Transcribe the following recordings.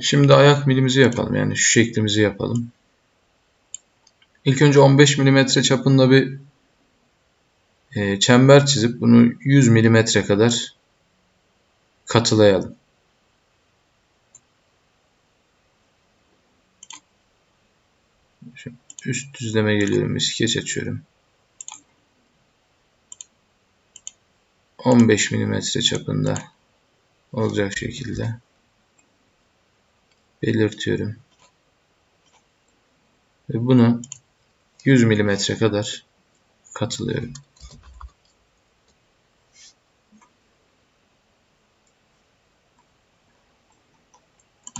Şimdi ayak milimizi yapalım. Yani şu şeklimizi yapalım. İlk önce 15 mm çapında bir e, çember çizip bunu 100 mm kadar katılayalım. Üst düzleme geliyorum. Skeç açıyorum. 15 mm çapında olacak şekilde belirtiyorum. Ve bunu 100 mm kadar katılıyorum.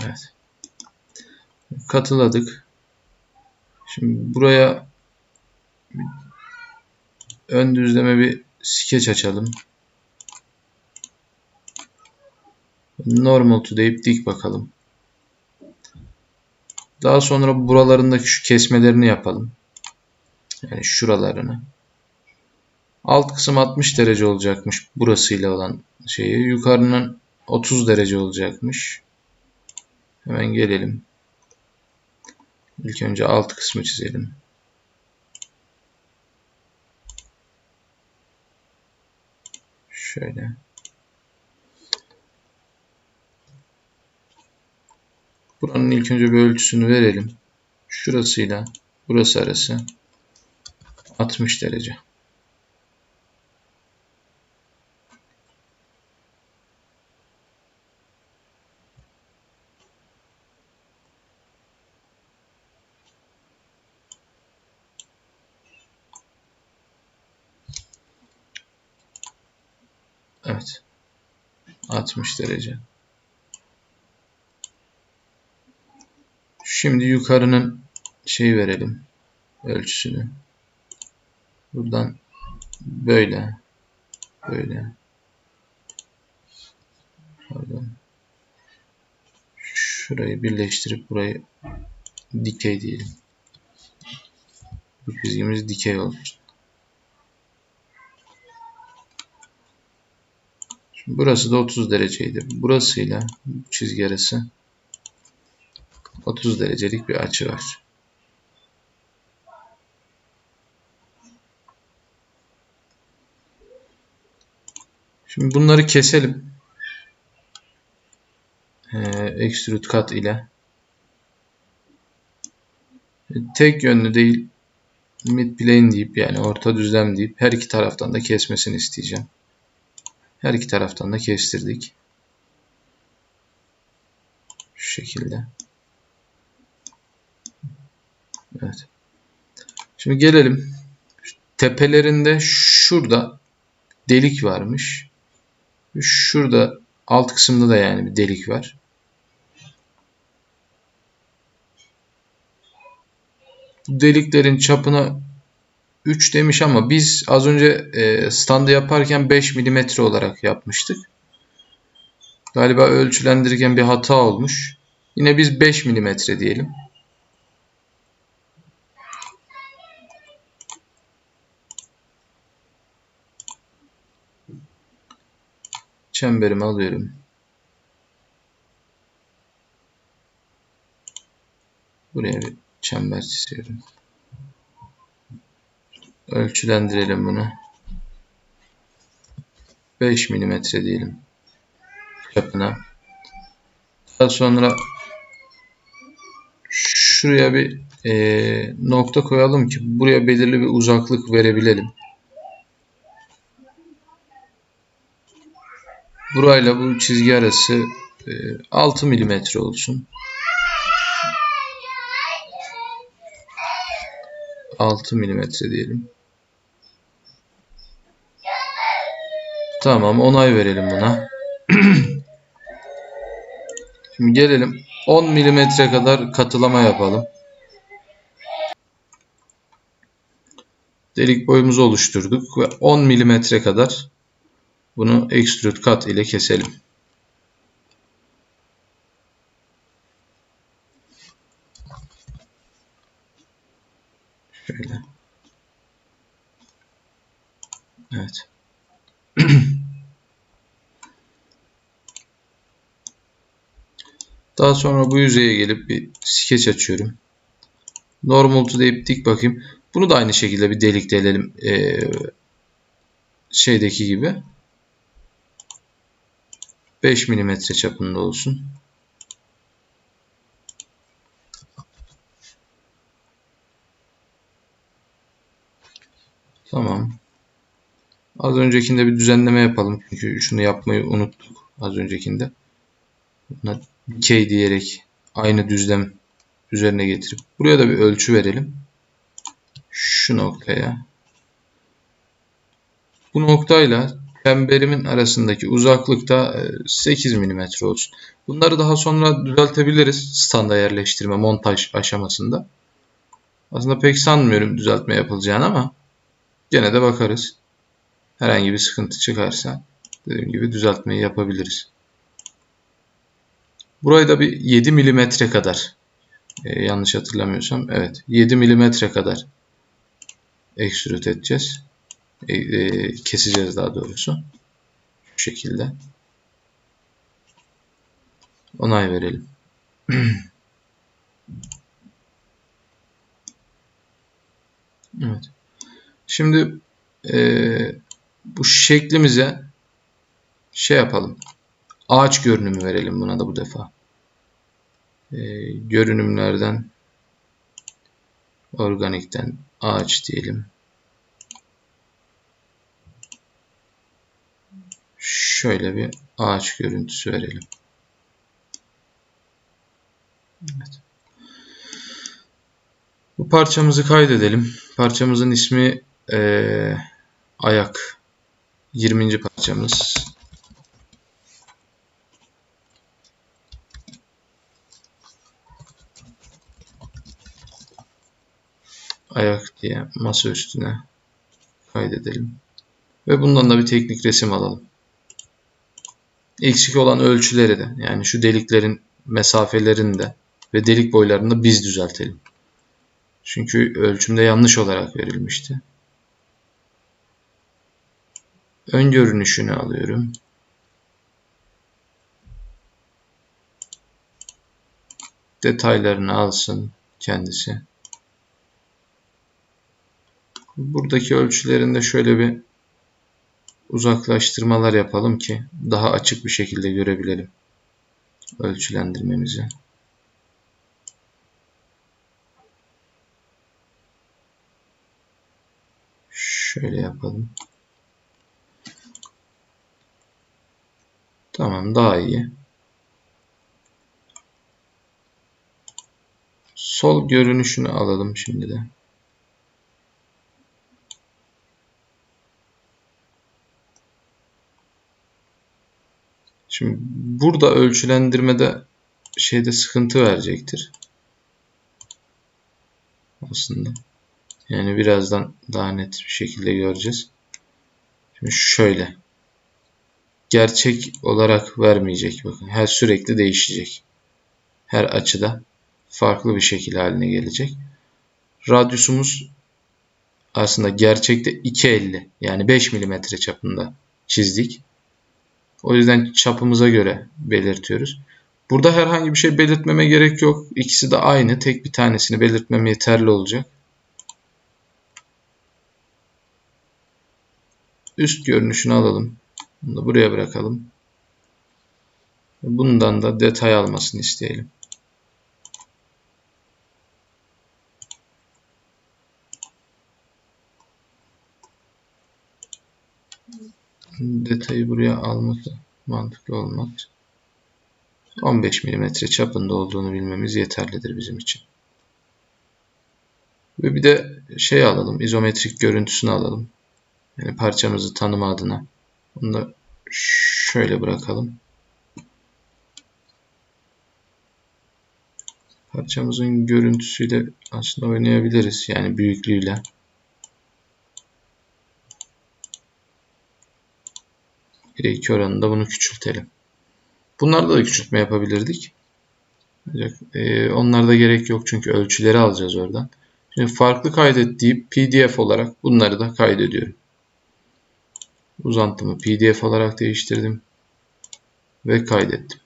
Evet. Katıladık. Şimdi buraya ön düzleme bir skeç açalım. Normal to deyip dik bakalım. Daha sonra buralarındaki şu kesmelerini yapalım. Yani şuralarını. Alt kısım 60 derece olacakmış burasıyla olan şeyi. Yukarının 30 derece olacakmış. Hemen gelelim. İlk önce alt kısmı çizelim. Şöyle. Buranın ilk önce bir ölçüsünü verelim. Şurasıyla burası arası 60 derece. Evet. 60 derece. Şimdi yukarının şeyi verelim. Ölçüsünü. Buradan böyle. Böyle. Pardon. Şurayı birleştirip burayı dikey diyelim. Bu çizgimiz dikey olsun. Şimdi burası da 30 dereceydi. Burasıyla bu çizgi arası 30 derecelik bir açı var. Şimdi bunları keselim. Ee, extrude cut ile. Tek yönlü değil mid plane deyip yani orta düzlem deyip her iki taraftan da kesmesini isteyeceğim. Her iki taraftan da kestirdik. Şu şekilde. Evet. Şimdi gelelim. Tepelerinde şurada delik varmış. Şurada alt kısımda da yani bir delik var. Bu deliklerin çapına 3 demiş ama biz az önce e, standı yaparken 5 mm olarak yapmıştık. Galiba ölçülendirirken bir hata olmuş. Yine biz 5 mm diyelim. Çemberimi alıyorum. Buraya bir çember çiziyorum. Ölçülendirelim bunu. 5 mm diyelim. Çapına. Daha sonra şuraya bir e, nokta koyalım ki buraya belirli bir uzaklık verebilelim. Burayla bu çizgi arası 6 e, milimetre olsun. 6 milimetre diyelim. Tamam onay verelim buna. Şimdi gelelim 10 milimetre kadar katılama yapalım. Delik boyumuzu oluşturduk ve 10 milimetre kadar bunu extrude cut ile keselim. Şöyle. Evet. Daha sonra bu yüzeye gelip bir skeç açıyorum. Normal to deyip dik bakayım. Bunu da aynı şekilde bir delik delelim. Ee, şeydeki gibi. 5 mm çapında olsun. Tamam. Az öncekinde bir düzenleme yapalım. Çünkü şunu yapmayı unuttuk. Az öncekinde. Buna dikey diyerek aynı düzlem üzerine getirip buraya da bir ölçü verelim. Şu noktaya. Bu noktayla çemberimin arasındaki uzaklık da 8 mm olsun. Bunları daha sonra düzeltebiliriz standa yerleştirme montaj aşamasında. Aslında pek sanmıyorum düzeltme yapılacağını ama gene de bakarız. Herhangi bir sıkıntı çıkarsa dediğim gibi düzeltmeyi yapabiliriz. Burayı da bir 7 mm kadar e, yanlış hatırlamıyorsam evet 7 mm kadar ekstrüt edeceğiz. E, e, keseceğiz daha doğrusu. Şu şekilde. Onay verelim. evet. Şimdi e, bu şeklimize şey yapalım. Ağaç görünümü verelim buna da bu defa. E, görünümlerden organikten ağaç diyelim. Şöyle bir ağaç görüntüsü verelim. Evet. Bu parçamızı kaydedelim. Parçamızın ismi e, ayak. 20. parçamız. ayak diye masa üstüne kaydedelim. Ve bundan da bir teknik resim alalım. Eksik olan ölçüleri de yani şu deliklerin mesafelerini de ve delik boylarını da biz düzeltelim. Çünkü ölçümde yanlış olarak verilmişti. Ön görünüşünü alıyorum. Detaylarını alsın kendisi. Buradaki ölçülerinde şöyle bir uzaklaştırmalar yapalım ki daha açık bir şekilde görebilelim ölçülendirmemizi. Şöyle yapalım. Tamam daha iyi. Sol görünüşünü alalım şimdi de. Şimdi burada ölçülendirmede şeyde sıkıntı verecektir. Aslında. Yani birazdan daha net bir şekilde göreceğiz. Şimdi şöyle. Gerçek olarak vermeyecek. Bakın her sürekli değişecek. Her açıda farklı bir şekil haline gelecek. Radyusumuz aslında gerçekte 2.50 yani 5 mm çapında çizdik. O yüzden çapımıza göre belirtiyoruz. Burada herhangi bir şey belirtmeme gerek yok. İkisi de aynı. Tek bir tanesini belirtmem yeterli olacak. Üst görünüşünü alalım. Bunu da buraya bırakalım. Bundan da detay almasını isteyelim. Detayı buraya alması mantıklı olmaz. 15 mm çapında olduğunu bilmemiz yeterlidir bizim için. Ve bir de şey alalım, izometrik görüntüsünü alalım. Yani parçamızı tanıma adına. Bunu da şöyle bırakalım. Parçamızın görüntüsüyle aslında oynayabiliriz. Yani büyüklüğüyle. Bire 2 oranında bunu küçültelim. Bunlarda da küçültme yapabilirdik. Ancak e, onlarda gerek yok çünkü ölçüleri alacağız oradan. Şimdi farklı kaydet deyip pdf olarak bunları da kaydediyorum. Uzantımı pdf olarak değiştirdim. Ve kaydettim.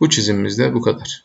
Bu çizimimiz de bu kadar.